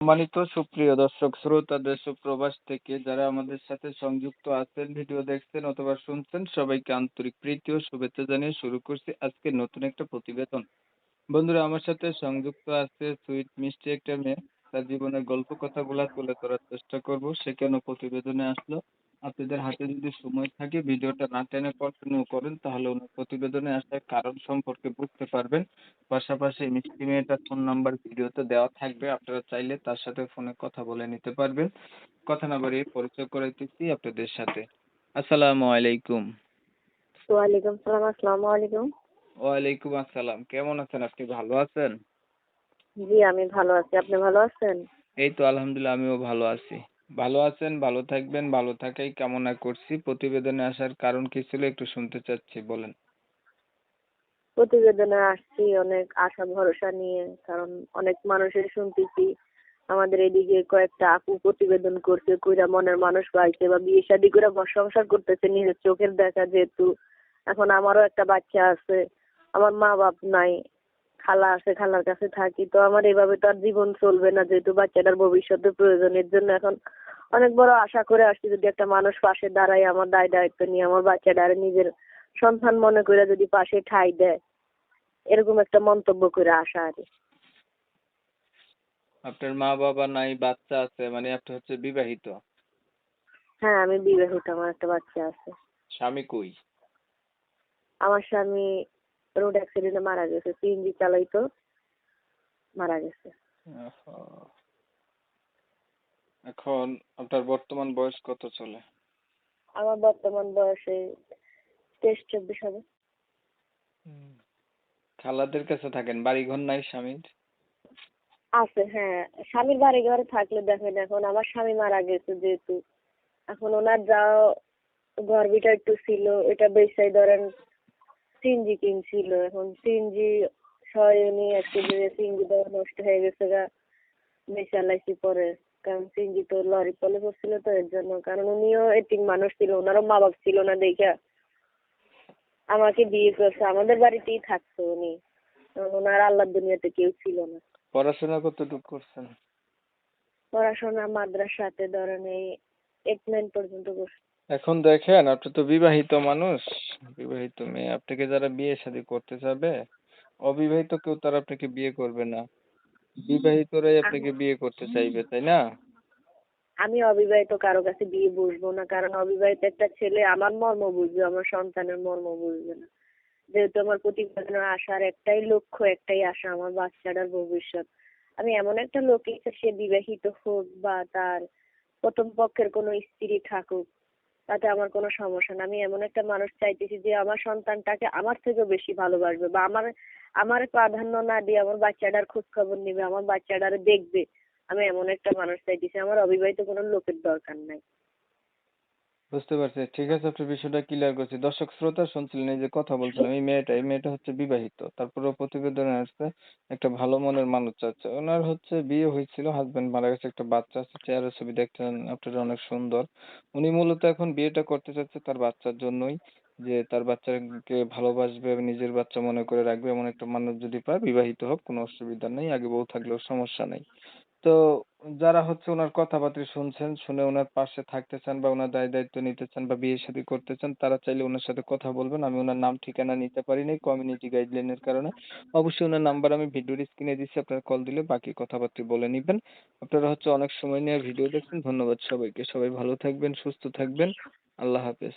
সম্মানিত সুপ্রিয় দর্শক শ্রোতা দেশ প্রবাস থেকে যারা আমাদের সাথে সংযুক্ত আছেন, ভিডিও দেখছেন অথবা শুনছেন, সবাইকে আন্তরিক প্রীতি ও শুভেচ্ছা জানিয়ে শুরু করছি আজকে নতুন একটা প্রতিবেদন। বন্ধুরা, আমার সাথে সংযুক্ত আছে সুইট মিষ্টি একটা মেয়ে। তার জীবনের গল্প কথাগুলা তুলে ধরার চেষ্টা করব। সে কেন প্রতিবেদনে আসলো? আপনাদের হাতে যদি সময় থাকে ভিডিওটা না টেনে কন্টিনিউ করেন তাহলে ওনার প্রতিবেদনে আসার কারণ সম্পর্কে বুঝতে পারবেন। পাশাপাশি মিষ্টি মেয়েটার ফোন নাম্বার ভিডিওতে দেওয়া থাকবে আপনারা চাইলে তার সাথে ফোনে কথা বলে নিতে পারবেন। কথা না বাড়িয়ে পরিচয় করাইতেছি আপনাদের সাথে। আসসালামু আলাইকুম। ওয়ালাইকুম সালাম আসসালামু আলাইকুম। ওয়ালাইকুম আসসালাম। কেমন আছেন? আপনি ভালো আছেন? জি আমি ভালো আছি। আপনি ভালো আছেন? এই তো আলহামদুলিল্লাহ আমিও ভালো আছি। ভালো আছেন, ভালো থাকবেন, ভালো থাকাই কামনা করছি। প্রতিবেদনে আসার কারণ কি ছিল একটু শুনতে চাচ্ছি, বলেন। প্রতিবেদনে আসছি, অনেক আশা, ভরসা নিয়ে, কারণ অনেক মানুষের শুনতেছি। আমাদের এদিকে কয়েকটা আপু প্রতিবেদন করছে, কইরা মনের মানুষ পাইছে বা বিয়ে শাদি করে সংসার করতেছে, নিজের চোখের দেখা যেহেতু। এখন আমারও একটা বাচ্চা আছে, আমার মা বাপ নাই খালা আছে খালার কাছে থাকি। তো আমার এভাবে তো আর জীবন চলবে না যেহেতু বাচ্চাটার ভবিষ্যতে প্রয়োজনের জন্য এখন অনেক বড় আশা করে আসছি যদি একটা মানুষ পাশে দাঁড়ায় আমার দায় দায়িত্ব নিয়ে আমার বাচ্চাটারে নিজের সন্তান মনে করে যদি পাশে ঠাঁই দেয় এরকম একটা মন্তব্য করে আসা আর আপনার মা বাবা নাই বাচ্চা আছে মানে আপনি হচ্ছে বিবাহিত? হ্যাঁ আমি বিবাহিত আমার একটা বাচ্চা আছে। স্বামী কই? আমার স্বামী রোড অ্যাক্সিডেন্টে মারা গেছে সিএনজি চালাইতো মারা গেছে। এখন আপনার বর্তমান বয়স কত চলে? আমার বর্তমান বয়সে তেইশ চব্বিশ হবে। খালাদের কাছে থাকেন বাড়ি ঘর নাই স্বামীর? আছে হ্যাঁ। স্বামীর বাড়ি ঘরে থাকলে দেখেন এখন আমার স্বামী মারা গেছে যেহেতু। এখন ওনার যা ঘর বিটা একটু ছিল এটা বেসাই ধরেন সিনজি কিনছিল এখন সিনজি সয় উনি আজকে যে সিনজি দেওয়া নষ্ট হয়ে গেছে গা। বেচালাইছি পরে কারণ সিনজি তো লরি পলে পড়ছিল তো এর জন্য। কারণ উনিও এতিম মানুষ ছিল ওনারও মা বাপ ছিল না দেখা। আমাকে বিয়ে করছে আমাদের বাড়িতেই থাকতো উনি। ওনার আল্লাহর দুনিয়াতে কেউ ছিল না। পড়াশোনা কতটুকু করছেন? পড়াশোনা মাদ্রাসাতে ধরেন এই এইট নাইন পর্যন্ত করছি। এখন দেখেন আপনি তো বিবাহিত মানুষ বিবাহিত মেয়ে আপনাকে যারা বিয়ে শাদী করতে চাবে অবিবাহিত কেউ তারা আপনাকে বিয়ে করবে না। বিবাহিতরাই আপনাকে বিয়ে করতে চাইবে তাই না? আমি অবিবাহিত কারও কাছে বিয়ে বসবো না কারণ অবিবাহিত একটা ছেলে আমার মর্ম বুঝবে আমার সন্তানের মর্ম বুঝবে না। যেহেতু আমার প্রতিবেদনে আসার একটাই লক্ষ্য একটাই আশা আমার বাচ্চাটার ভবিষ্যৎ। আমি এমন একটা চাই সে বিবাহিত হোক বা তার প্রথম পক্ষের কোনো স্ত্রী থাকুক তাতে আমার কোনো সমস্যা না। আমি এমন একটা মানুষ চাইতেছি যে আমার সন্তানটাকে আমার থেকেও বেশি ভালোবাসবে বা আমার আমার প্রাধান্য না দিয়ে আমার বাচ্চাটার খোঁজ খবর নিবে, আমার বাচ্চাটারে দেখবে। আমি এমন একটা মানুষ চাইতেছি, আমার অবিবাহিত কোনো লোকের দরকার নাই। বুঝতে পারছি। ঠিক আছে, আপনি বিষয়টা ক্লিয়ার করছি। দর্শক, শ্রোতা শুনছিলেন এই যে কথা বলছিলাম, এই মেয়েটা এই মেয়েটা হচ্ছে বিবাহিত। তারপরে প্রতিবেদনে আসছে, একটা ভালো মনের মানুষ চাচ্ছে। ওনার হচ্ছে বিয়ে হয়েছিল হাজবেন্ড মারা গেছে, একটা বাচ্চা আছে চেহারা ছবি দেখছেন, আপনারা অনেক সুন্দর। উনি মূলত এখন বিয়েটা করতে চাচ্ছে তার বাচ্চার জন্যই। যে তার বাচ্চাকে ভালোবাসবে, নিজের বাচ্চা মনে করে রাখবে এমন একটা মানুষ যদি পায়, বিবাহিত হোক, কোনো অসুবিধা নেই, আগে বউ থাকলেও সমস্যা নেই। তো যারা হচ্ছে ওনার কথাবার্তা শুনছেন, শুনে ওনার পাশে থাকতে চান বা ওনার দায় দায়িত্ব নিতে চান বা বিয়ে শাদী করতে চান, তারা চাইলে ওনার সাথে কথা বলবেন। আমি ওনার নাম ঠিকানা নিতে পারিনি কমিউনিটি গাইডলাইনের কারণে। অবশ্যই ওনার নাম্বার আমি ভিডিওর স্ক্রিনে দিচ্ছি আপনারা কল দিলে বাকি কথাবার্তা বলে নিবেন। আপনারা হচ্ছে অনেক সময় নিয়ে ভিডিও দেখছেন। ধন্যবাদ সবাইকে। সবাই ভালো থাকবেন, সুস্থ থাকবেন। আল্লাহ হাফেজ।